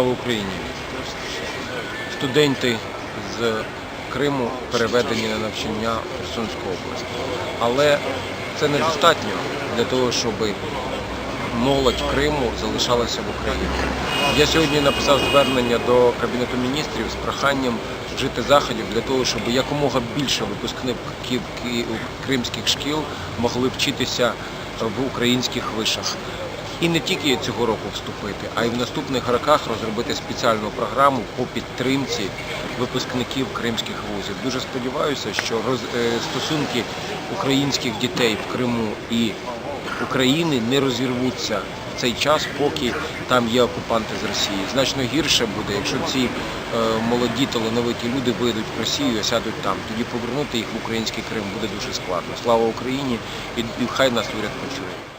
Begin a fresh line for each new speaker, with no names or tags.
Україні. Студенти з Криму переведені на навчання в Херсонську область. Але це недостатньо для того, щоб молодь Криму залишалася в Україні. Я сьогодні написав звернення до Кабінету міністрів з проханням вжити заходів для того, щоб якомога більше випускників кримських шкіл могли вчитися в українських вишах. І не тільки цього року вступити, а й в наступних роках розробити спеціальну програму по підтримці випускників кримських вузів. Дуже сподіваюся, що е, стосунки українських дітей в Криму і України не розірвуться в цей час, поки там є окупанти з Росії. Значно гірше буде, якщо ці е, молоді талановиті люди вийдуть в Росію і сядуть там. Тоді повернути їх в український Крим буде дуже складно. Слава Україні і хай нас уряд почує.